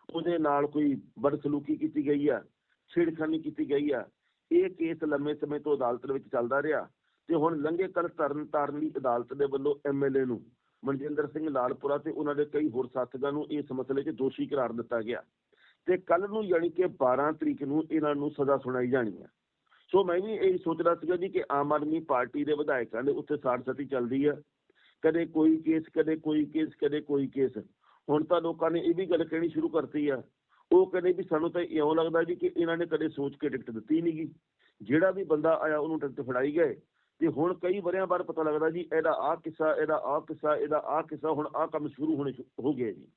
ਉਹਦੇ ਨਾਲ ਕੋਈ ਬਦਸਲੂਕੀ ਕੀਤੀ ਗਈ ਆ, ਛੇੜਖਾਨੀ ਕੀਤੀ ਗਈ ਆ। ਇਹ ਕੇਸ ਲੰਮੇ ਸਮੇਂ ਤੋਂ ਅਦਾਲਤ ਦੇ ਵਿੱਚ ਚੱਲਦਾ ਰਿਹਾ ਤੇ ਹੁਣ ਲੰਘੇ ਕੱਲ ਤਰਨ ਤਾਰਨ ਦੀ ਅਦਾਲਤ ਦੇ ਵੱਲੋਂ ਐਮਐਲਏ ਨੂੰ, ਮਨਜਿੰਦਰ ਸਿੰਘ ਲਾਲਪੁਰਾ ਤੇ ਉਹਨਾਂ ਦੇ ਕਈ ਹੋਰ ਸਾਥੀਆਂ ਨੂੰ ਇਸ ਮਸਲੇ 'ਚ ਦੋਸ਼ੀ ਕਰਾਰ ਦਿੱਤਾ ਗਿਆ। ਤੇ ਕੱਲ ਨੂੰ ਯਾਨੀ ਕਿ 12 ਤਰੀਕ ਨੂੰ ਇਹਨਾਂ ਨੂੰ ਸਜ਼ਾ ਸੁਣਾਈ ਜਾਣੀ ਹੈ ਸੋ ਮੈਂ ਵੀ ਇਹ ਸੋਚਦਾ ਸੀਗਾ ਜੀ ਕਿ ਆਮ ਆਦਮੀ ਪਾਰਟੀ ਦੇ ਵਿਧਾਇਕਾਂ ਦੇ ਉੱਤੇ ਸਾੜ ਚੱਲਦੀ ਆ। ਕਦੇ ਕੋਈ ਕੇਸ, ਕਦੇ ਕੋਈ ਕੇਸ, ਕਦੇ ਕੋਈ ਕੇਸ। ਹੁਣ ਤਾਂ ਲੋਕਾਂ ਨੇ ਇਹ ਵੀ ਗੱਲ ਕਹਿਣੀ ਸ਼ੁਰੂ ਕਰਤੀ ਆ। ਉਹ ਕਹਿੰਦੇ ਵੀ ਸਾਨੂੰ ਤਾਂ ਇਉਂ ਲੱਗਦਾ ਜੀ ਕਿ ਇਹਨਾਂ ਨੇ ਕਦੇ ਸੋਚ ਕੇ ਟਿਕਟ ਦਿੱਤੀ ਨਹੀਂਗੀ ਜਿਹੜਾ ਵੀ ਬੰਦਾ ਆਇਆ ਉਹਨੂੰ ਟਿਕਟ ਫੜਾਈ ਗਏ। ਤੇ ਹੁਣ ਕਈ ਵਰਿਆਂ ਬਾਅਦ ਪਤਾ ਲੱਗਦਾ ਜੀ, ਇਹਦਾ ਆਹ ਕਿੱਸਾ, ਇਹਦਾ ਆਹ ਕਿੱਸਾ, ਇਹਦਾ ਆਹ ਕਿੱਸਾ, ਹੁਣ ਆਹ ਕੰਮ ਸ਼ੁਰੂ ਹੋਣੇ ਸ਼ੁ- ਹੋ ਗਿਆ ਜੀ।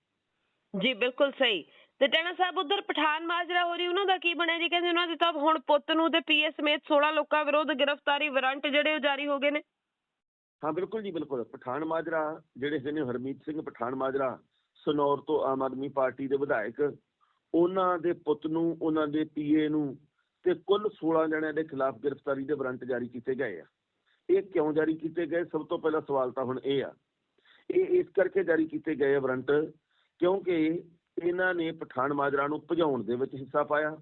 ਜੀ, ਬਿਲਕੁਲ ਸਹੀ। ਤੇ ਟੈਣਾ ਸਾਹਿਬ ਉਧਰ ਪਠਾਨ ਮਾਜਰਾ ਹੋ ਰਹੀ, ਉਹਨਾਂ ਦਾ ਕੀ ਬਣਿਆ ਜੀ? ਕਹਿੰਦੇ ਉਹਨਾਂ ਦੇ ਤਾਂ ਹੁਣ ਪੁੱਤ ਨੂੰ ਤੇ ਪੀਏ ਸਮੇਤ 16 ਲੋਕਾਂ ਵਿਰੁੱਧ ਗ੍ਰਿਫਤਾਰੀ ਵਾਰੰਟ ਜਿਹੜੇ ਉਹ ਜਾਰੀ ਹੋ ਗਏ ਨੇ। ਹਾਂ, ਬਿਲਕੁਲ ਜੀ, ਬਿਲਕੁਲ। ਪਠਾਨ ਮਾਜਰਾ ਜਿਹੜੇ ਹੈਗੇ ਹਰਮੀਤ ਸਿੰਘ ਪਠਾਨ ਮਾਜਰਾ, ਸਨੌਰ ਤੋਂ ਆਮ ਆਦਮੀ ਪਾਰਟੀ ਦੇ ਵਿਧਾਇਕ, ਉਹਨਾਂ ਦੇ ਪੁੱਤ ਨੂੰ, ਉਹਨਾਂ ਦੇ ਪੀਏ ਨੂੰ ਤੇ ਕੁੱਲ 16 ਜਣਿਆਂ ਦੇ ਖਿਲਾਫ ਗ੍ਰਿਫਤਾਰੀ ਦੇ ਵਾਰੰਟ ਜਾਰੀ ਕੀਤੇ ਗਏ ਆ। ਇਹ ਕਿਉਂ ਜਾਰੀ ਕੀਤੇ ਗਏ? ਸਭ ਤੋਂ ਪਹਿਲਾ ਸਵਾਲ ਤਾਂ ਹੁਣ ਇਹ ਆ। ਇਹ ਇਸ ਕਰਕੇ ਜਾਰੀ ਕੀਤੇ ਗਏ ਆ ਵਾਰੰਟ ਕਿਉਂਕਿ ਇਹਨਾਂ ਨੇ ਪਠਾਨ ਮਾਜਰਾ ਨੂੰ ਭਜਾਉਣ ਦੇ ਵਿੱਚ ਹਿੱਸਾ ਪਾਇਆ।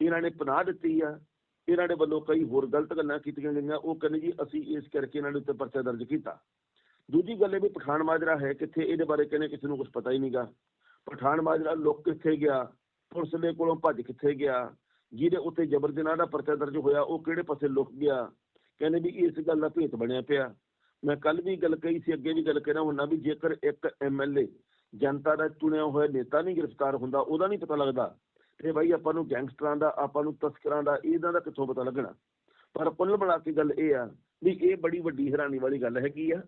ਇਹਨਾਂ ਨੇ ਪਨਾਹ ਦਿੱਤੀ ਆ। ਇਹਨਾਂ ਦੇ ਵੱਲੋਂ ਕਈ ਹੋਰ ਗਲਤ ਗੱਲਾਂ ਕੀਤੀਆਂ ਗਈਆਂ। ਉਹ ਕਹਿੰਦੇ ਜੀ, ਅਸੀਂ ਇਸ ਕਰਕੇ ਇਹਨਾਂ ਦੇ ਉੱਤੇ ਪਰਚਾ ਦਰਜ ਕੀਤਾ। ਦੂਜੀ ਗੱਲ ਇਹ ਵੀ ਪਠਾਨ ਮਾਜਰਾ ਹੈ ਕਿੱਥੇ, ਇਹਦੇ ਬਾਰੇ ਕਹਿੰਦੇ ਕਿਸੇ ਨੂੰ ਕੁਝ ਪਤਾ ਹੀ ਨਹੀਂਗਾ। ਪਠਾਨ ਮਾਜਰਾ ਲੁੱਕ ਕਿੱਥੇ ਗਿਆ? ਪੁਲਿਸ ਦੇ ਕੋਲੋਂ ਭੱਜ ਕਿੱਥੇ ਗਿਆ? ਜਿਹਦੇ ਉੱਤੇ ਜ਼ਬਰ ਜਨਾਹ ਦਾ ਪਰਚਾ ਦਰਜ ਹੋਇਆ, ਉਹ ਕਿਹੜੇ ਪਾਸੇ ਲੁਕ ਗਿਆ? ਕਹਿੰਦੇ ਵੀ ਇਸ ਗੱਲ ਦਾ ਭੇਤ ਬਣਿਆ ਪਿਆ। ਮੈਂ ਕੱਲ ਵੀ ਗੱਲ ਕਹੀ ਸੀ, ਅੱਗੇ ਵੀ ਗੱਲ ਕਹਿਣਾ ਹੁੰਦਾ ਵੀ ਜੇਕਰ ਇੱਕ ਐਮਐਲਏ ਜਨਤਾ ਦਾ ਚੁਣਿਆ ਹੋਇਆ ਨੇਤਾ ਨਹੀਂ ਗ੍ਰਿਫਤਾਰ ਹੁੰਦਾ, ਉਹਦਾ ਨਹੀਂ ਪਤਾ ਲੱਗਦਾ ਤੇ ਬਾਈ ਆਪਾਂ ਨੂੰ ਗੈਂਗਸਟਰਾਂ ਦਾ, ਆਪਾਂ ਨੂੰ ਤਸਕਰਾਂ ਦਾ ਇਹਨਾਂ ਦਾ ਕਿੱਥੋਂ ਪਤਾ ਲੱਗਣਾ? ਪਰ ਕੁੱਲ ਮਿਲਾ ਕੇ ਗੱਲ ਇਹ ਆ ਵੀ ਇਹ ਬੜੀ ਵੱਡੀ ਹੈਰਾਨੀ ਵਾਲੀ ਗੱਲ ਹੈਗੀ ਆ।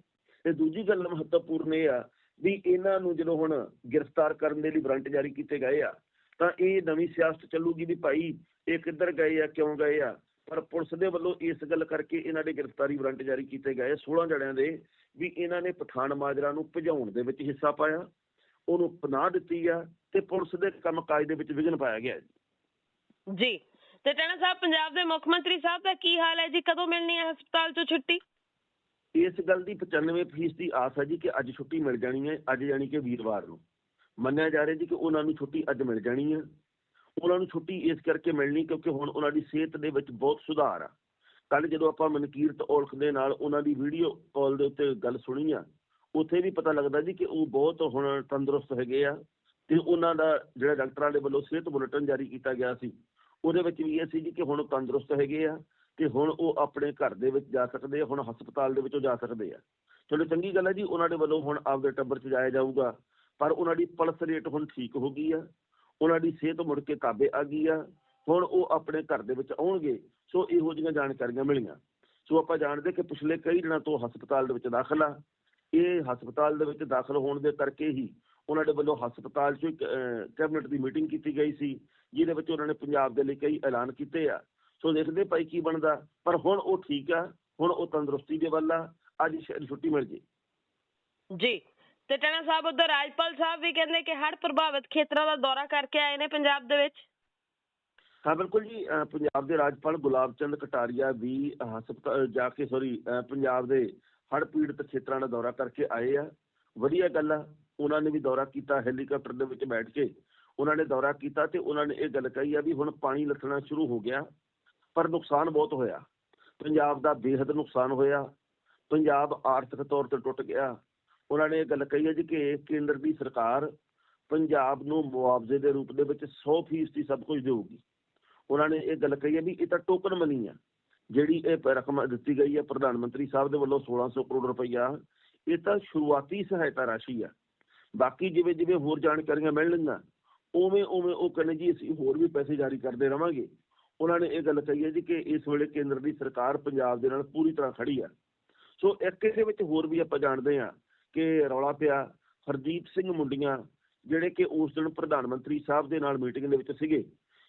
ਤੇ ਦੂਜੀ ਗੱਲ ਮਹੱਤਵਪੂਰਨ ਇਹ ਆ ਵੀ ਇਹਨਾਂ ਨੂੰ ਜਦੋਂ ਹੁਣ ਗ੍ਰਿਫਤਾਰ ਕਰਨ ਦੇ ਲਈ ਵਾਰੰਟ ਜਾਰੀ ਕੀਤੇ ਗਏ ਆ, ਤਾਂ ਇਹ ਨਵੀਂ ਸਿਆਸਤ ਚੱਲੂਗੀ ਵੀ ਭਾਈ ਇਹ ਕਿੱਧਰ ਗਏ ਆ, ਕਿਉਂ ਗਏ ਆ? ਪਰ ਪੁਲਿਸ ਦੇ ਵੱਲੋਂ ਇਸ ਗੱਲ ਕਰਕੇ ਇਹਨਾਂ ਦੇ ਗ੍ਰਿਫਤਾਰੀ ਵਾਰੰਟ ਜਾਰੀ ਕੀਤੇ ਗਏ 16 ਜਣਿਆਂ ਦੇ ਵੀ ਇਹਨਾਂ ਨੇ ਪਠਾਨ ਮਾਜਰਾ ਨੂੰ ਭਜਾਉਣ ਦੇ ਵਿੱਚ ਹਿੱਸਾ ਪਾਇਆ। ਉਹਨੂੰ ਪਨਾਹ ਦਿੱਤੀ ਆ ਤੇ ਪੁਲਿਸ ਦੇ ਕੰਮਕਾਜ ਦੇ ਵਿੱਚ ਵਿਘਨ ਪਾਇਆ ਗਿਆ ਜੀ। ਜੀ। ਤੇ ਟੈਣਾ ਸਾਹਿਬ ਪੰਜਾਬ ਦੇ ਮੁੱਖ ਮੰਤਰੀ ਸਾਹਿਬ ਦਾ ਕੀ ਹਾਲ ਹੈ ਜੀ? ਕਦੋਂ ਮਿਲਣੀ ਹੈ ਹਸਪਤਾਲ ਚੋਂ ਛੁੱਟੀ? ਇਸ ਗੱਲ ਦੀ 95% ਦੀ ਆਸ ਹੈ ਜੀ ਕਿ ਅੱਜ ਛੁੱਟੀ ਮਿਲ ਜਾਣੀ ਹੈ ਅੱਜ ਯਾਨੀ ਕਿ ਵੀਰਵਾਰ ਨੂੰ। ਮੰਨਿਆ ਜਾ ਰਿਹਾ ਜੀ ਕਿ ਉਹਨਾਂ ਨੂੰ ਛੁੱਟੀ ਅੱਜ ਮਿਲ ਜਾਣੀ ਹੈ। ਉਹਨਾਂ ਨੂੰ ਛੁੱਟੀ ਇਸ ਕਰਕੇ ਮਿਲਣੀ ਕਿਉਂਕਿ ਹੁਣ ਉਹਨਾਂ ਦੀ ਸਿਹਤ ਦੇ ਵਿੱਚ ਬਹੁਤ ਸੁਧਾਰ ਆ। ਕੱਲ ਜਦੋਂ ਆਪਾਂ ਮਨਕੀਰਤ ਔਲਖ ਦੇ ਨਾਲ ਉਹਨਾਂ ਦੀ ਵੀਡੀਓ ਕਾਲ ਦੇ ਉੱਤੇ ਗੱਲ ਸੁਣੀ ਆ ਉੱਥੇ ਵੀ ਪਤਾ ਲੱਗਦਾ ਜੀ ਕਿ ਉਹ ਬਹੁਤ ਹੁਣ ਤੰਦਰੁਸਤ ਹੈਗੇ ਆ ਤੇ ਉਹਨਾਂ ਦਾ ਜਿਹੜਾ ਡਾਕਟਰਾਂ ਦੇ ਵੱਲੋਂ ਸਿਹਤ ਬੁਲੇਟਿਨ ਜਾਰੀ ਕੀਤਾ ਗਿਆ ਸੀ, ਉਹਦੇ ਵਿੱਚ ਵੀ ਇਹ ਸੀ ਜੀ ਕਿ ਹੁਣ ਉਹ ਤੰਦਰੁਸਤ ਹੈਗੇ ਆ ਤੇ ਹੁਣ ਉਹ ਆਪਣੇ ਘਰ ਦੇ ਵਿੱਚ ਜਾ ਸਕਦੇ ਆ, ਹੁਣ ਹਸਪਤਾਲ ਦੇ ਵਿੱਚੋਂ ਜਾ ਸਕਦੇ ਆ। ਚਲੋ ਚੰਗੀ ਗੱਲ ਹੈ ਜੀ, ਉਹਨਾਂ ਦੇ ਵੱਲੋਂ ਹੁਣ ਆਪਦੇ ਟੱਬਰ 'ਚ ਜਾਇਆ ਜਾਊਗਾ, ਪਰ ਉਹਨਾਂ ਦੀ ਪਲਸ ਰੇਟ ਹੁਣ ਠੀਕ ਹੋ ਗਈ ਆ, ਉਹਨਾਂ ਦੀ ਸਿਹਤ ਮੁੜ ਕੇ ਕਾਬੇ ਆ ਗਈ ਆ, ਹੁਣ ਉਹ ਆਪਣੇ ਘਰ ਦੇ ਵਿੱਚ ਆਉਣਗੇ, ਸੋ ਇਹੋ ਜਿਹੀਆਂ ਜਾਣਕਾਰੀਆਂ ਮਿਲੀਆਂ। ਸੋ ਆਪਾਂ ਜਾਣਦੇ ਕਿ ਪਿਛਲੇ ਕਈ ਦਿਨਾਂ ਤੋਂ ਹਸਪਤਾਲ ਦੇ ਵਿੱਚ ਦਾਖਲ ਆ ਇਹ ਹਸਪਤਾਲ ਦੇ ਵਿੱਚ ਦਾਖਲ ਹੋਣ ਦੇ ਕਰਕੇ ਹੀ ਉਹਨਾਂ ਦੇ ਵੱਲੋਂ ਹਸਪਤਾਲ 'ਚ ਇੱਕ ਕੈਬਨਿਟ ਦੀ ਮੀਟਿੰਗ ਕੀਤੀ ਗਈ ਸੀ ਜਿਹਦੇ ਵਿੱਚ ਉਹਨਾਂ ਨੇ ਪੰਜਾਬ ਦੇ ਲਈ ਕਈ ਐਲਾਨ ਕੀਤੇ ਆ। ਸੋ ਦੇਖਦੇ ਭਾਈ ਕੀ ਬਣਦਾ ਪਰ ਹੁਣ ਉਹ ਠੀਕ ਆ ਹੁਣ ਉਹ ਤੰਦਰੁਸਤੀ ਦੇ ਵੱਲ ਆ ਅੱਜ ਛੁੱਟੀ ਮਿਲ ਜੇ। ਜੀ ਤੇ ਟੈਣਾ ਸਾਹਿਬ ਉਧਰ ਰਾਜਪਾਲ ਸਾਹਿਬ ਵੀ ਕਹਿੰਦੇ ਕਿ ਹੜ੍ਹ ਪ੍ਰਭਾਵਿਤ ਖੇਤਰਾਂ ਦਾ ਦੌਰਾ ਕਰਕੇ ਆਏ ਨੇ ਪੰਜਾਬ ਦੇ ਵਿੱਚ। ਹਾਂ ਬਿਲਕੁਲ ਜੀ ਪੰਜਾਬ ਦੇ ਰਾਜਪਾਲ ਗੁਲਾਬ ਚੰਦ ਕਟਾਰੀਆ ਵੀ ਹਸਪਤਾਲ ਜਾ ਕੇ ਸੌਰੀ ਪੰਜਾਬ ਦੇ ਹੜ੍ਹ ਪੀੜਤ ਖੇਤਰਾਂ ਦਾ ਦੌਰਾ ਕਰਕੇ ਆਏ ਆ। ਵਧੀਆ ਗੱਲ ਆ, ਉਹਨਾਂ ਨੇ ਵੀ ਦੌਰਾ ਕੀਤਾ, ਹੈਲੀਕਾਪਟਰ ਦੇ ਵਿੱਚ ਬੈਠ ਕੇ ਉਹਨਾਂ ਨੇ ਦੌਰਾ ਕੀਤਾ ਤੇ ਉਹਨਾਂ ਨੇ ਇਹ ਗੱਲ ਕਹੀ ਆ ਵੀ ਹੁਣ ਪਾਣੀ ਲੱਥਣਾ ਸ਼ੁਰੂ ਹੋ ਗਿਆ, ਪਰ ਨੁਕਸਾਨ ਬਹੁਤ ਹੋਇਆ। ਪੰਜਾਬ ਦਾ ਬੇਹੱਦ ਨੁਕਸਾਨ ਹੋਇਆ, ਪੰਜਾਬ ਆਰਥਿਕ ਤੌਰ ਤੇ ਟੁੱਟ ਗਿਆ। ਉਹਨਾਂ ਨੇ ਇਹ ਗੱਲ ਕਹੀ ਹੈ ਜੀ ਕਿ ਕੇਂਦਰ ਦੀ ਸਰਕਾਰ ਪੰਜਾਬ ਨੂੰ ਮੁਆਵਜ਼ੇ ਦੇ ਰੂਪ ਦੇ ਵਿੱਚ 100% ਸਭ ਕੁਝ ਦੇਊਗੀ। ਉਹਨਾਂ ਨੇ ਇਹ ਗੱਲ ਕਹੀ ਹੈ ਵੀ ਇਹ ਤਾਂ ਟੋਕਨ ਮਨੀ ਆ। ਜਿਹੜੀ ਇਹ ਰਕਮ ਦਿੱਤੀ ਗਈ ਹੈ ਪ੍ਰਧਾਨ ਮੰਤਰੀ ਸਾਹਿਬ ਦੇ ਵੱਲੋਂ 1600 ਕਰੋੜ ਰੁਪਈਆ, ਇਹ ਤਾਂ ਸ਼ੁਰੂਆਤੀ ਸਹਾਇਤਾ ਰਾਸ਼ੀ ਆ। ਬਾਕੀ ਜਿਵੇਂ ਜਿਵੇਂ ਹੋਰ ਜਾਣਕਾਰੀਆਂ ਮਿਲਣਗੀਆਂ ਉਵੇਂ ਉਵੇਂ ਉਹ ਕਹਿੰਦੇ ਜੀ ਅਸੀਂ ਹੋਰ ਵੀ ਪੈਸੇ ਜਾਰੀ ਕਰਦੇ ਰਵਾਂਗੇ। ਉਹਨਾਂ ਨੇ ਇਹ ਗੱਲ ਕਹੀ ਹੈ ਜੀ ਕਿ ਇਸ ਵੇਲੇ ਕੇਂਦਰ ਦੀ ਸਰਕਾਰ ਪੰਜਾਬ ਦੇ ਨਾਲ ਪੂਰੀ ਤਰ੍ਹਾਂ ਖੜੀ ਆ। ਸੋ ਇੱਕ ਇਹਦੇ ਵਿੱਚ ਹੋਰ ਵੀ ਆਪਾਂ ਜਾਣਦੇ ਹਾਂ ਕਿ ਰੌਲਾ ਪਿਆ ਹਰਦੀਪ ਸਿੰਘ ਮੁੰਡੀਆਂ, ਜਿਹੜੇ ਕਿ ਉਸ ਦਿਨ ਪ੍ਰਧਾਨ ਮੰਤਰੀ ਸਾਹਿਬ ਦੇ ਨਾਲ ਮੀਟਿੰਗ ਦੇ ਵਿੱਚ ਸੀਗੇ।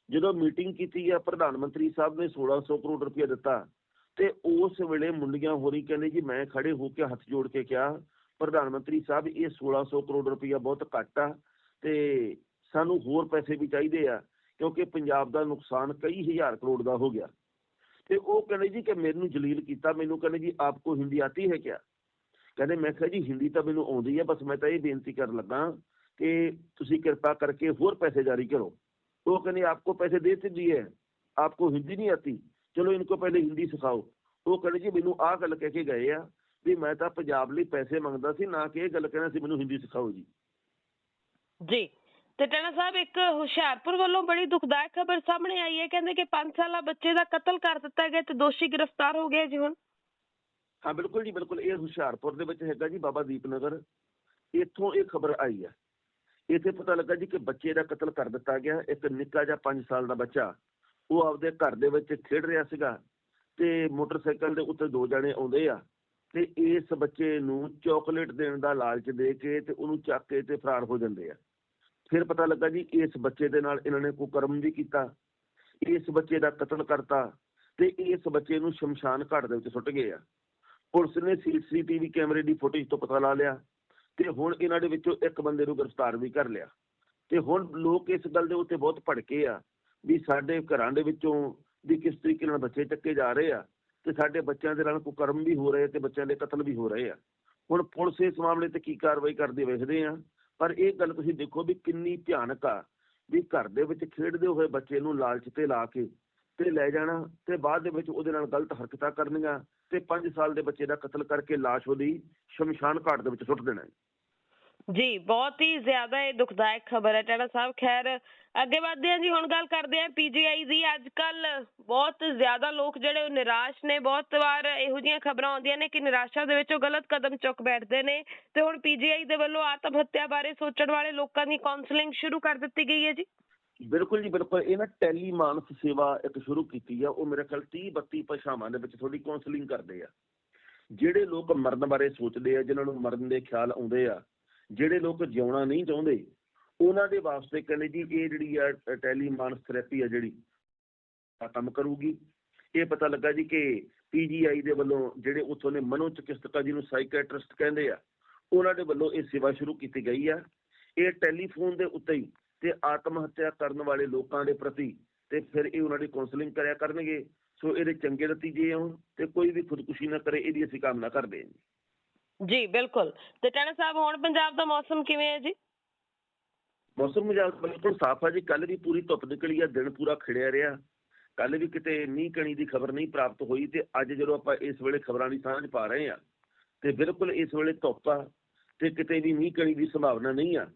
ਜਦੋਂ ਮੀਟਿੰਗ ਕੀਤੀ ਆ, ਪ੍ਰਧਾਨ ਮੰਤਰੀ ਸਾਹਿਬ ਨੇ 1600 ਕਰੋੜ ਰੁਪਏ ਦਿੱਤਾ ਤੇ ਉਸ ਵੇਲੇ ਮੁੰਡੀਆਂ ਹੋਰੀ ਕਹਿੰਦੇ ਜੀ, ਮੈਂ ਖੜੇ ਹੋ ਕੇ ਹੱਥ ਜੋੜ ਕੇ ਕਿਹਾ, ਪ੍ਰਧਾਨ ਮੰਤਰੀ ਸਾਹਿਬ, ਇਹ 1600 ਕਰੋੜ ਰੁਪਇਆ ਬਹੁਤ ਘੱਟ ਆ ਤੇ ਸਾਨੂੰ ਹੋਰ ਪੈਸੇ ਵੀ ਚਾਹੀਦੇ ਆ, ਕਿਉਂਕਿ ਪੰਜਾਬ ਦਾ ਨੁਕਸਾਨ ਕਈ ਹਜ਼ਾਰ ਕਰੋੜ ਦਾ ਹੋ ਗਿਆ। ਤੇ ਉਹ ਕਹਿੰਦੇ ਜੀ ਕਿ ਮੈਨੂੰ ਜਲੀਲ ਕੀਤਾ, ਮੈਨੂੰ ਕਹਿੰਦੇ ਜੀ ਆਪਕੋ ਹਿੰਦੀ ਆਤੀ ਹੈ ਕਿਆ? ਕਹਿੰਦੇ, ਮੈਂ ਕਿਹਾ ਜੀ, ਹਿੰਦੀ ਤਾਂ ਮੈਨੂੰ ਆਉਂਦੀ ਹੈ ਬਸ ਮੈਂ ਤਾਂ ਇਹ ਬੇਨਤੀ ਕਰਨ ਲੱਗਾ ਕਿ ਤੁਸੀਂ ਕਿਰਪਾ ਕਰਕੇ ਹੋਰ ਪੈਸੇ ਜਾਰੀ ਕਰੋ। ਉਹ ਕਹਿੰਦੇ ਆਪਕੋ ਪੈਸੇ ਦੇ ਤੇ ਦਿਏ ਆਪਕੋ ਹਿੰਦੀ ਨਹੀਂ ਆਤੀ ਚਲੋ ਇਨਕੋ ਪਹਿਲੇ ਹਿੰਦੀ ਸਿਖਾਓ ਉਹ ਕਹਿੰਦੇ ਜੀ ਮੈਨੂੰ ਆਹ ਗੱਲ ਕਹਿ ਕੇ ਗਏ ਆ ਵੀ ਮੈਂ ਤਾਂ ਪੰਜਾਬ ਲਈ ਪੈਸੇ ਮੰਗਦਾ ਸੀ ਨਾ ਕਿ ਇਹ ਗੱਲ ਕਹਿਣਾ ਸੀ ਮੈਨੂੰ ਹਿੰਦੀ ਸਿਖਾਓ ਜੀ ਜੀ ਤੇ ਟੈਣਾ ਸਾਹਿਬ ਇੱਕ ਹੁਸ਼ਿਆਰਪੁਰ ਵੱਲੋਂ ਬੜੀ ਦੁਖਦਾਇਕ ਖਬਰ ਸਾਹਮਣੇ ਆਈ ਹੈ ਕਹਿੰਦੇ ਕਿ 5 ਸਾਲਾ ਬੱਚੇ ਦਾ ਕਤਲ ਕਰ ਦਿੱਤਾ ਗਿਆ ਤੇ ਦੋਸ਼ੀ ਗ੍ਰਿਫਤਾਰ ਹੋ ਗਿਆ ਜੀ ਹੁਣ ਹਾਂ ਬਿਲਕੁਲ ਜੀ ਬਿਲਕੁਲ ਇਹ ਹੁਸ਼ਿਆਰਪੁਰ ਦੇ ਵਿੱਚ ਹੈਗਾ ਜੀ ਬਾਬਾ ਦੀਪ ਨਗਰ ਇੱਥੋਂ ਇਹ ਖਬਰ ਆਈ ਹੈ ਇੱਥੇ ਪਤਾ ਲੱਗਾ ਜੀ ਕਿ ਬੱਚੇ ਦਾ ਕਤਲ ਕਰ ਦਿੱਤਾ ਗਿਆ। ਇੱਕ ਨਿੱਕਾ ਜਿਹਾ 5 ਸਾਲ ਦਾ ਬੱਚਾ, ਉਹ ਆਪਦੇ ਘਰ ਦੇ ਵਿੱਚ ਖੇਡ ਰਿਹਾ ਸੀਗਾ ਤੇ ਮੋਟਰਸਾਈਕਲ ਦੇ ਉੱਤੇ ਦੋ ਜਣੇ ਆਉਂਦੇ ਆ ਤੇ ਇਸ ਬੱਚੇ ਨੂੰ ਚਾਕਲੇਟ ਦੇਣ ਦਾ ਲਾਲਚ ਦੇ ਕੇ ਤੇ ਉਹਨੂੰ ਚੱਕ ਕੇ ਤੇ ਫਰਾਰ ਹੋ ਜਾਂਦੇ ਆ। ਫਿਰ ਪਤਾ ਲੱਗਾ ਜੀ ਇਸ ਬੱਚੇ ਦੇ ਨਾਲ ਇਹਨਾਂ ਨੇ ਕੁਕਰਮ ਵੀ ਕੀਤਾ। ਇਸ ਬੱਚੇ ਦਾ ਕਤਲ ਕਰਤਾ ਤੇ ਇਸ ਬੱਚੇ ਨੂੰ ਸ਼ਮਸ਼ਾਨ ਘਾਟ ਦੇ ਵਿੱਚ ਸੁੱਟ ਗਏ ਆ। ਪੁਲਿਸ ਨੇ ਸੀਸੀਟੀਵੀ ਕੈਮਰੇ ਦੀ ਫੁਟੇਜ ਤੋਂ ਪਤਾ ਲਾ ਲਿਆ ਤੇ ਹੁਣ ਇਹਨਾਂ ਦੇ ਵਿੱਚੋਂ ਇੱਕ ਬੰਦੇ ਨੂੰ ਗ੍ਰਿਫਤਾਰ ਵੀ ਕਰ ਲਿਆ। ਤੇ ਹੁਣ ਲੋਕ ਇਸ ਗੱਲ ਦੇ ਉੱਤੇ ਬਹੁਤ ਭੜਕੇ ਆ ਵੀ ਸਾਡੇ ਘਰਾਂ ਦੇ ਵਿੱਚੋਂ ਵੀ ਕਿਸ ਤਰੀਕੇ ਨਾਲ ਬੱਚੇ ਚੱਕੇ ਜਾ ਰਹੇ ਆ ਤੇ ਸਾਡੇ ਬੱਚਿਆਂ ਦੇ ਨਾਲ ਕੁਕਰਮ ਵੀ ਹੋ ਰਹੇ ਤੇ ਬੱਚਿਆਂ ਦੇ ਕਤਲ ਵੀ ਹੋ ਰਹੇ ਆ। ਹੁਣ ਪੁਲਿਸ ਇਸ ਮਾਮਲੇ ਤੇ ਕੀ ਕਾਰਵਾਈ ਕਰਦੀ ਵੇਖਦੇ ਆ। ਪਰ ਇਹ ਗੱਲ ਤੁਸੀਂ ਦੇਖੋ ਵੀ ਕਿੰਨੀ ਭਿਆਨਕ ਆ ਵੀ ਘਰ ਦੇ ਵਿੱਚ ਖੇਡਦੇ ਹੋਏ ਬੱਚੇ ਨੂੰ ਲਾਲਚ ਤੇ ਲਾ ਕੇ ਤੇ ਲੈ ਜਾਣਾ ਤੇ ਬਾਅਦ ਦੇ ਵਿੱਚ ਉਹਦੇ ਨਾਲ ਗਲਤ ਹਰਕਤਾਂ ਕਰਨੀਆਂ ਤੇ 5 ਸਾਲ ਦੇ ਬੱਚੇ ਦਾ ਕਤਲ ਕਰਕੇ ਲਾਸ਼ ਉਹਦੀ ਸ਼ਮਸ਼ਾਨ ਘਾਟ ਦੇ ਵਿੱਚ ਸੁੱਟ ਦੇਣਾ। ਜੀ, ਬਹੁਤ ਹੀ ਜ਼ਿਆਦਾ ਇਹ ਦੁਖਦਾਇਕ ਖਬਰ ਹੈ ਟਾਣਾ ਸਾਹਿਬ। ਖੈਰ, ਅੱਗੇ ਵਧਦੇ ਹਾਂ ਜੀ, ਹੁਣ ਗੱਲ ਕਰਦੇ ਹਾਂ ਪੀਜੀਆਈ ਦੀ। ਅੱਜ ਕੱਲ ਬਹੁਤ ਜ਼ਿਆਦਾ ਲੋਕ ਜਿਹੜੇ ਉਹ ਨਿਰਾਸ਼ ਨੇ, ਬਹੁਤ ਵਾਰ ਇਹੋ ਜਿਹੀਆਂ ਖਬਰਾਂ ਆਉਂਦੀਆਂ ਨੇ ਕਿ ਨਿਰਾਸ਼ਾ ਦੇ ਵਿੱਚ ਉਹ ਗਲਤ ਕਦਮ ਚੁੱਕ ਬੈਠਦੇ ਨੇ। ਤੇ ਹੁਣ ਪੀਜੀਆਈ ਦੇ ਵੱਲੋਂ ਆਤਮ ਹੱਤਿਆ ਬਾਰੇ ਸੋਚਣ ਵਾਲੇ ਲੋਕਾਂ ਦੀ ਕਾਉਂਸਲਿੰਗ ਸ਼ੁਰੂ ਕਰ ਦਿੱਤੀ ਗਈ ਹੈ ਜੀ। ਬਿਲਕੁਲ ਜੀ, ਬਿਲਕੁਲ। ਇਹ ਨਾ ਟੈਲੀ ਮਾਨਸ ਸੇਵਾ ਇੱਕ ਸ਼ੁਰੂ ਕੀਤੀ ਆ। ਉਹ ਮੇਰੇ ਖਿਆਲ 30 32 ਭਾਸ਼ਾਵਾਂ ਦੇ ਵਿੱਚ ਥੋੜੀ ਕਾਉਂਸਲਿੰਗ ਕਰਦੇ ਆ। ਜਿਹੜੇ ਲੋਕ ਮਰਨ ਬਾਰੇ ਸੋਚਦੇ ਆ, ਜਿਨ੍ਹਾਂ ਨੂੰ ਮਰਨ ਦੇ ਖਿਆਲ ਆਉਂਦੇ ਆ ਜਿਹੜੇ ਲੋਕ ਜਿਉਣਾ ਨਹੀਂ ਚਾਹੁੰਦੇ, ਉਹਨਾਂ ਦੇ ਵਾਸਤੇ ਕਹਿੰਦੇ ਜੀ ਇਹ ਜਿਹੜੀ ਆ ਟੈਲੀਮਾਨਸ ਥੈਰੇਪੀ ਆ ਜਿਹੜੀ ਆ ਕੰਮ ਕਰੂਗੀ। ਇਹ ਪਤਾ ਲੱਗਾ ਜੀ ਕਿ ਪੀਜੀਆਈ ਦੇ ਵੱਲੋਂ ਜਿਹੜੇ ਉੱਥੋਂ ਦੇ ਮਨੋ ਚਿਕਿਤਸਕ ਜਿਹਨੂੰ ਸਾਈਕੈਟ੍ਰਿਸਟ ਕਹਿੰਦੇ ਆ, ਉਹਨਾਂ ਦੇ ਵੱਲੋਂ ਇਹ ਸੇਵਾ ਸ਼ੁਰੂ ਕੀਤੀ ਗਈ ਆ। ਇਹ ਟੈਲੀਫੋਨ ਦੇ ਉੱਤੇ ਹੀ ਤੇ ਆਤਮ ਹੱਤਿਆ ਕਰਨ ਵਾਲੇ ਲੋਕਾਂ ਦੇ ਪ੍ਰਤੀ ਤੇ ਫਿਰ ਇਹ ਉਹਨਾਂ ਦੀ ਕਾਉਂਸਲਿੰਗ ਕਰਿਆ ਕਰਨਗੇ। ਸੋ ਇਹਦੇ ਚੰਗੇ ਨਤੀਜੇ ਆਉਣ ਤੇ ਕੋਈ ਵੀ ਖੁਦਕੁਸ਼ੀ ਨਾ ਕਰੇ, ਇਹਦੀ ਅਸੀਂ ਕਾਮਨਾ ਕਰਦੇ ਹਾਂ ਜੀ ਬਿਲਕੁਲ। ਤੇ ਟਾਣਾ ਸਾਹਿਬ ਹੁਣ ਪੰਜਾਬ ਦਾ ਮੌਸਮ ਕਿਵੇਂ ਹੈ ਜੀ? ਮੌਸਮ ਮਿਜਾਜ ਬਿਲਕੁਲ ਸਾਫ਼ ਆ ਜੀ। ਕੱਲ ਵੀ ਪੂਰੀ ਧੁੱਪ ਨਿਕਲੀ ਆ ਦਿਨ ਪੂਰਾ ਖਿੜਿਆ ਰਿਹਾ। ਕੱਲ ਵੀ ਕਿਤੇ ਮੀਂਹ ਕਣੀ ਦੀ ਖਬਰ ਨਹੀਂ ਪ੍ਰਾਪਤ ਹੋਈ ਤੇ ਅੱਜ ਜਦੋਂ ਆਪਾਂ ਇਸ ਵੇਲੇ ਖਬਰਾਂ ਦੀ ਸਾਂਝ ਪਾ ਰਹੇ ਆ ਤੇ ਬਿਲਕੁਲ ਇਸ ਵੇਲੇ ਧੁੱਪ ਆ ਤੇ ਕਿਤੇ ਵੀ ਮੀਂਹ ਕਣੀ ਦੀ ਸੰਭਾਵਨਾ ਨਹੀਂ ਆ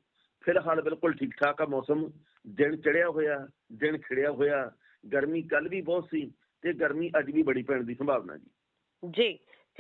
ਫਿਲਹਾਲ ਬਿਲਕੁਲ ਠੀਕ ਠਾਕ ਆ ਮੌਸਮ। ਦਿਨ ਚੜਿਆ ਹੋਇਆ ਦਿਨ ਖਿੜਿਆ ਹੋਇਆ। ਗਰਮੀ ਕੱਲ ਵੀ ਬਹੁਤ ਸੀ ਤੇ ਗਰਮੀ ਅੱਜ ਵੀ ਬੜੀ ਪੈਣ ਦੀ ਸੰਭਾਵਨਾ ਜੀ। ਜੀ।